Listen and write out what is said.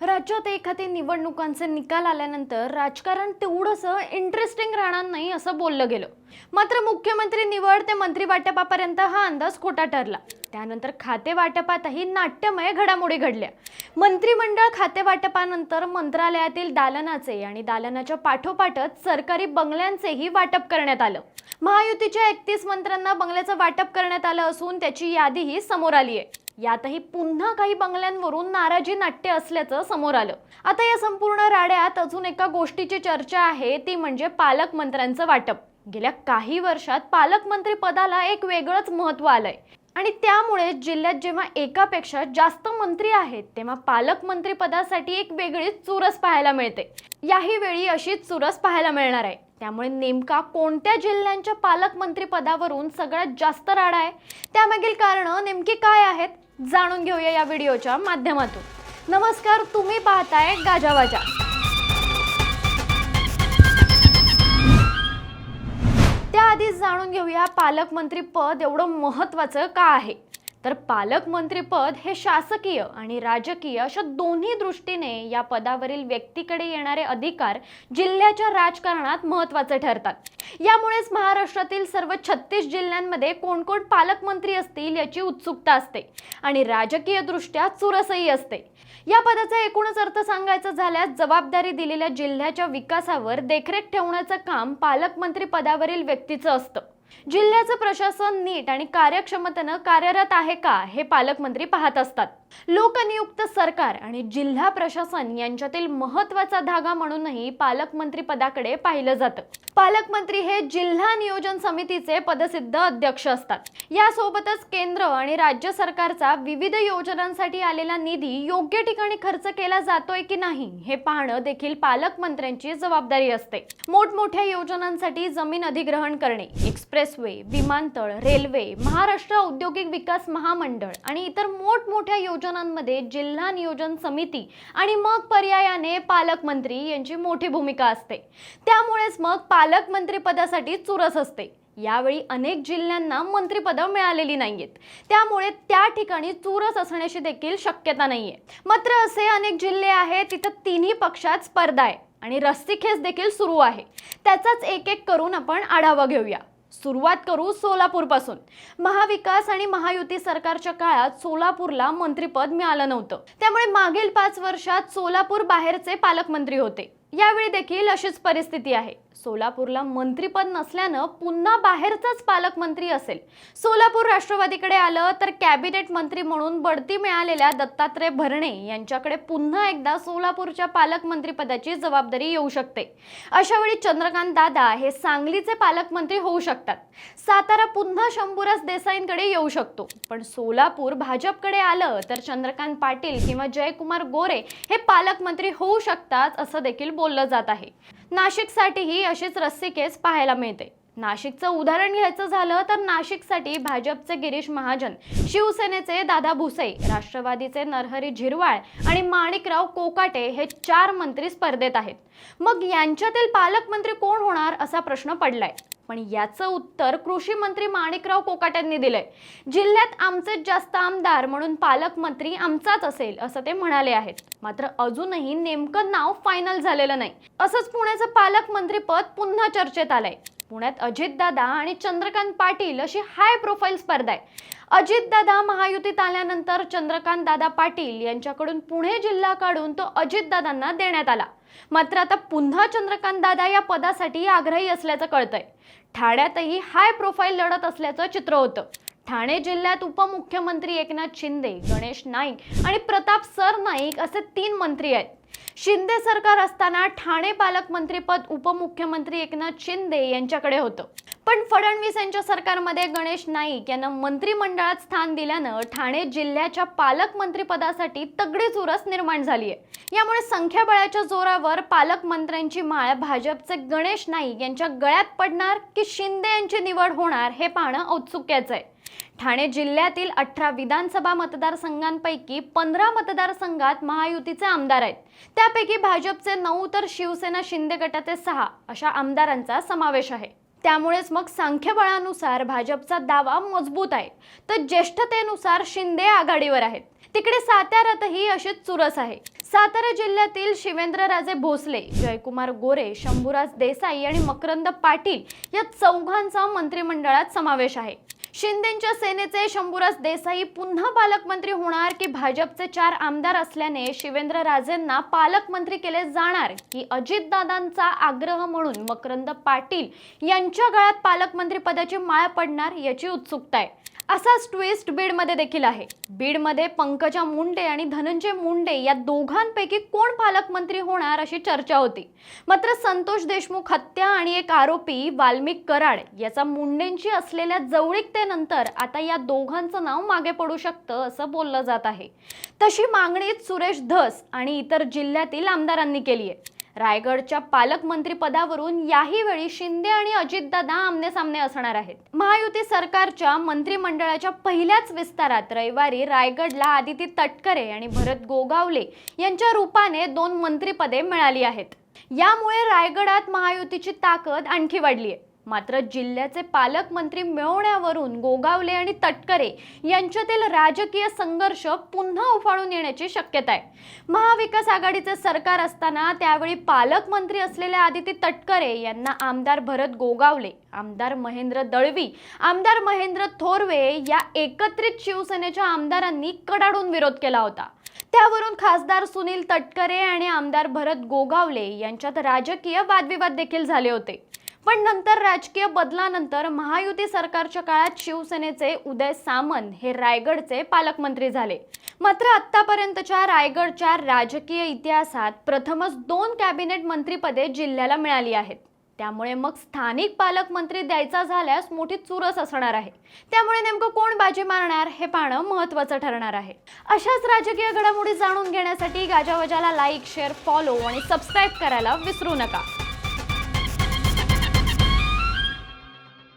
राज्यात एखादी निवडणुकांचे निकाल आल्यानंतर राजकारण तेवढंसं इंटरेस्टिंग राहणार नाही असं बोललं गेलं. मात्र मुख्यमंत्री निवड ते मंत्री वाटपापर्यंत हा अंदाज खोटा ठरला. त्यानंतर खाते वाटपातही नाट्यमय घडामोडी घडल्या. मंत्रिमंडळ खाते वाटपानंतर मंत्रालयातील दालनाचे आणि दालनाच्या पाठोपाठच सरकारी बंगल्यांचेही वाटप करण्यात आलं. महायुतीच्या एकतीस मंत्र्यांना बंगल्याचं वाटप करण्यात आलं असून त्याची यादीही समोर आली आहे यातही पुन्हा काही बंगल्यांवरून नाराजी नाट्य असल्याचं समोर आलं. आता या संपूर्ण राड्यात अजून एका गोष्टीची चर्चा आहे ती म्हणजे पालकमंत्र्यांचं वाटप. गेल्या काही वर्षात पालकमंत्री पदाला एक वेगळंच महत्त्व आलंय. आणि त्यामुळे जिल्ह्यात जेव्हा एकापेक्षा जास्त मंत्री आहेत तेव्हा पालकमंत्री पदासाठी एक वेगळीच चुरस पाहायला मिळते. याही वेळी अशीच चुरस पाहायला मिळणार आहे. त्यामुळे नेमका कोणत्या जिल्ह्यांच्या पालकमंत्री पदावरून सगळ्यात जास्त राडा आहे? त्यामागील कारणं नेमकी काय आहेत? जाणून घेऊया या व्हिडिओच्या माध्यमातून. नमस्कार तुम्ही पाहताय गाजावाजा त्याआधीच जाणून घेऊया पालकमंत्री पद एवढं महत्वाचं का आहे? तर पालकमंत्रीपद हे शासकीय आणि राजकीय अशा दोन्ही दृष्टीने या पदावरील व्यक्तीकडे येणारे अधिकार जिल्ह्याच्या राजकारणात महत्त्वाचे ठरतात. यामुळेच महाराष्ट्रातील सर्व छत्तीस जिल्ह्यांमध्ये कोण कोण पालकमंत्री असतील याची उत्सुकता असते आणि राजकीय दृष्ट्या चुरसही असते. या पदाचा एकूणच अर्थ सांगायचा झाल्यास जबाबदारी दिलेल्या जिल्ह्याच्या विकासावर देखरेख ठेवण्याचं काम पालकमंत्री पदावरील व्यक्तीचं असतं. जिल्ह्याचं प्रशासन नीट आणि कार्यक्षमतेनं कार्यरत आहे का हे पालकमंत्री पाहत असतात. लोकनियुक्त सरकार आणि जिल्हा प्रशासन यांच्यातील महत्त्वाचा धागा म्हणूनही पालकमंत्री पदाकडे पाहिलं जातं. पालकमंत्री हे जिल्हा नियोजन समितीचे पदसिद्ध अध्यक्ष असतात. यासोबतच केंद्र आणि राज्य सरकारचा विविध योजनांसाठी आलेला निधी योग्य ठिकाणी खर्च केला जातोय की नाही हे पाहणं देखील पालकमंत्र्यांची जबाबदारी असते. मोठमोठ्या योजनांसाठी जमीन अधिग्रहण करणे एक्सप्रेस एक्सप्रेसवे विमानतळ रेल्वे महाराष्ट्र औद्योगिक विकास महामंडळ आणि इतर मोठमोठ्या योजनांमध्ये जिल्हा नियोजन समिती आणि मग पर्यायाने पालकमंत्री यांची मोठी भूमिका असते. त्यामुळेच मग पालकमंत्री पदासाठी चुरस असते. यावेळी अनेक जिल्ह्यांना मंत्रिपदं मिळालेली नाहीयेत. त्यामुळे त्या ठिकाणी चुरस असण्याची देखील शक्यता नाहीये. मात्र असे अनेक जिल्हे आहेत तिथं तिन्ही पक्षात स्पर्धा आहे आणि रस्सीखेच देखील सुरू आहे. त्याचाच एक एक करून आपण आढावा घेऊया. सुरुवात करू सोलापूरपासून. महाविकास आणि महायुती सरकारच्या काळात सोलापूरला मंत्रीपद मिळालं नव्हतं. त्यामुळे मागील पाच वर्षात सोलापूर बाहेरचे पालकमंत्री होते. यावेळी देखील अशीच परिस्थिती आहे. सोलापूरला मंत्रीपद नसल्यानं पुन्हा बाहेरचाच पालकमंत्री असेल. सोलापूर राष्ट्रवादीकडे आलं तर कॅबिनेट मंत्री म्हणून बढती मिळालेल्या दत्तात्रय भरणे यांच्याकडे पुन्हा एकदा सोलापूरच्या पालकमंत्रीपदाची जबाबदारी येऊ शकते. अशावेळी चंद्रकांत दादा हे सांगलीचे पालकमंत्री होऊ शकतात. सातारा पुन्हा शंभूराज देसाईंकडे येऊ शकतो. पण सोलापूर भाजपकडे आलं तर चंद्रकांत पाटील किंवा जयकुमार गोरे हे पालकमंत्री होऊ शकतात असं देखील बोललं जात आहे. नाशिकसाठीही अशीच रस्सीकेस पाहायला मिळते. नाशिकचं उदाहरण घ्यायचं झालं तर नाशिकसाठी भाजपचे गिरीश महाजन शिवसेनेचे दादा भुसे राष्ट्रवादीचे नरहरी झिरवाळ आणि माणिकराव कोकाटे हे चार मंत्री स्पर्धेत आहेत. मग यांच्यातील पालकमंत्री कोण होणार असा प्रश्न पडलाय. पण याचं उत्तर कृषी मंत्री माणिकराव कोकाट्यांनी दिलंय. जिल्ह्यात आमचेच जास्त आमदार म्हणून पालकमंत्री आमचाच असेल असं ते म्हणाले आहेत. मात्र अजूनही नेमकं नाव फायनल झालेलं नाही. असंच पुण्याचं पालकमंत्री पद पुन्हा चर्चेत आलंय. पुण्यात अजितदादा आणि चंद्रकांत पाटील अशी हाय प्रोफाईल स्पर्धा आहे. अजितदादा महायुतीत आल्यानंतर चंद्रकांत दादा पाटील यांच्याकडून पुणे जिल्हा काढून तो अजितदादांना देण्यात आला. मात्र आता पुन्हा चंद्रकांत दादा या पदासाठी आग्रही असल्याचं कळतंय. ठाण्यातही हाय प्रोफाईल लढत असल्याचं चित्र होतं. ठाणे जिल्ह्यात उपमुख्यमंत्री एकनाथ शिंदे गणेश नाईक आणि प्रताप सरनाईक असे तीन मंत्री आहेत. शिंदे सरकार असताना ठाणे पालकमंत्रीपद उपमुख्यमंत्री एकनाथ शिंदे यांच्याकडे होतं. पण फडणवीस यांच्या सरकारमध्ये गणेश नाईक यांना मंत्रिमंडळात स्थान दिल्यानं ठाणे जिल्ह्याच्या पालकमंत्रीपदासाठी तगडी चुरस निर्माण झाली आहे यामुळे संख्याबळाच्या जोरावर पालकमंत्र्यांची माळ भाजपचे गणेश नाईक यांच्या गळ्यात पडणार की शिंदे यांची निवड होणार हे पाहणं औत्सुक्याचं आहे. ठाणे जिल्ह्यातील अठरा विधानसभा मतदारसंघांपैकी पंधरा मतदारसंघात महायुतीचे आमदार आहेत. त्यापैकी भाजपचे नऊ तर शिवसेना शिंदे गटाचे सहा अशा आमदारांचा समावेश आहे. त्यामुळेच मग सांख्यबळानुसार भाजपचा दावा मजबूत आहे. तर ज्येष्ठतेनुसार शिंदे आघाडीवर आहेत. तिकडे साताऱ्यातही अशीच चुरस आहे. सातारा जिल्ह्यातील शिवेंद्रराजे भोसले जयकुमार गोरे शंभूराज देसाई आणि मकरंद पाटील या चौघांचा मंत्रिमंडळात समावेश आहे. शिंदेच्या सेनेचे शंभूराज देसाई पुन्हा पालकमंत्री होणार की भाजपचे चार आमदार असल्याने शिवेंद्र राजेंना पालकमंत्री केले जाणार की अजितदादांचा आग्रह म्हणून मकरंद पाटील यांच्या गळ्यात पालकमंत्री पदाची माळ पडणार याची उत्सुकता आहे. असाच ट्विस्ट बीडमध्ये देखील आहे. बीडमध्ये पंकजा मुंडे आणि धनंजय मुंडे या दोघांपैकी कोण पालकमंत्री होणार अशी चर्चा होती. मात्र संतोष देशमुख हत्या आणि एक आरोपी वाल्मिक कराड याचा मुंडेंची असलेल्या जवळीकतेनंतर आता या दोघांचं नाव मागे पडू शकतं असं बोललं जात आहे. तशी मागणी सुरेश धस आणि इतर जिल्ह्यातील आमदारांनी केली आहे. रायगडच्या पालकमंत्रीपदावरून याही वेळी शिंदे आणि अजितदादा आमने सामने असणार आहेत. महायुती सरकारच्या मंत्रिमंडळाच्या पहिल्याच विस्तारात रविवारी रायगडला आदिती तटकरे आणि भरत गोगावले यांच्या रूपाने दोन मंत्रिपदे मिळाली आहेत. यामुळे रायगडात महायुतीची ताकद आणखी वाढली आहे. मात्र जिल्ह्याचे पालकमंत्री मिळवण्यावरून गोगावले आणि तटकरे यांच्यातील राजकीय संघर्ष पुन्हा उफाळून येण्याची शक्यता आहे. महाविकास आघाडीचे सरकार असताना त्यावेळी पालकमंत्री असलेल्या आदिती तटकरे यांना आमदार भरत गोगावले आमदार महेंद्र दळवी आमदार महेंद्र थोरवे या एकत्रित शिवसेनेच्या आमदारांनी कडाडून विरोध केला होता. त्यावरून खासदार सुनील तटकरे आणि आमदार भरत गोगावले यांच्यात राजकीय वादविवाद देखील झाले होते. पण नंतर राजकीय बदलानंतर महायुती सरकारच्या काळात शिवसेनेचे उदय सामंत हे रायगडचे पालकमंत्री झाले. मात्र आत्तापर्यंतच्या रायगडच्या राजकीय इतिहासात प्रथमच दोन कॅबिनेट मंत्रीपदे जिल्ह्याला मिळाली आहेत. त्यामुळे मग स्थानिक पालकमंत्री द्यायचा झाल्यास मोठी चुरस असणार आहे. त्यामुळे नेमकं कोण बाजी मारणार हे पाहणं महत्त्वाचं ठरणार आहे. अशाच राजकीय घडामोडी जाणून घेण्यासाठी गाजावाजाला लाईक शेअर फॉलो आणि सबस्क्राईब करायला विसरू नका.